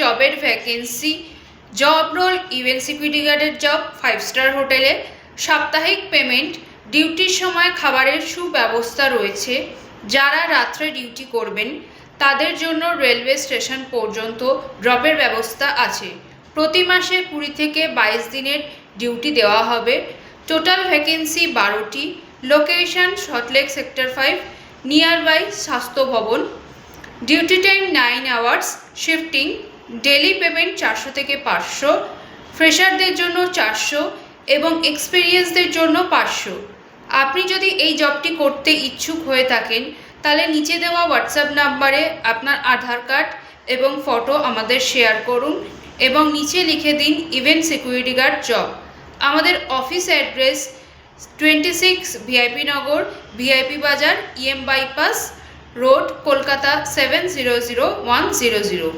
জবের vacancy job role event security গার্ডের job five star হোটেলে সাপ্তাহিক পেমেন্ট ডিউটির সময় খাবারের সুব্যবস্থা রয়েছে। যারা রাত্রে ডিউটি করবেন, তাদের জন্য রেলওয়ে স্টেশন পর্যন্ত ড্রপের ব্যবস্থা আছে। প্রতি মাসে কুড়ি থেকে বাইশ দিনের ডিউটি দেওয়া হবে। টোটাল ভ্যাকেন্সি বারোটি। Location Salt Lake sector five near by Swasthya Bhavan. Duty time nine hours shifting daily payment চারশো থেকে পাঁচশো, ফ্রেশারদের জন্য চারশো এবং এক্সপিরিয়েন্সদের জন্য পাঁচশো। আপনি যদি এই জবটি করতে ইচ্ছুক হয়ে থাকেন, তাহলে নিচে দেওয়া হোয়াটসঅ্যাপ নাম্বারে আপনার আধার কার্ড এবং ফটো আমাদের শেয়ার করুন এবং নিচে লিখে দিন ইভেন্ট সিকিউরিটি গার্ড জব। আমাদের office address twenty six VIP Nagar, VIP Bazar, EM bypass, road, Kolkata seven zero zero one zero zero.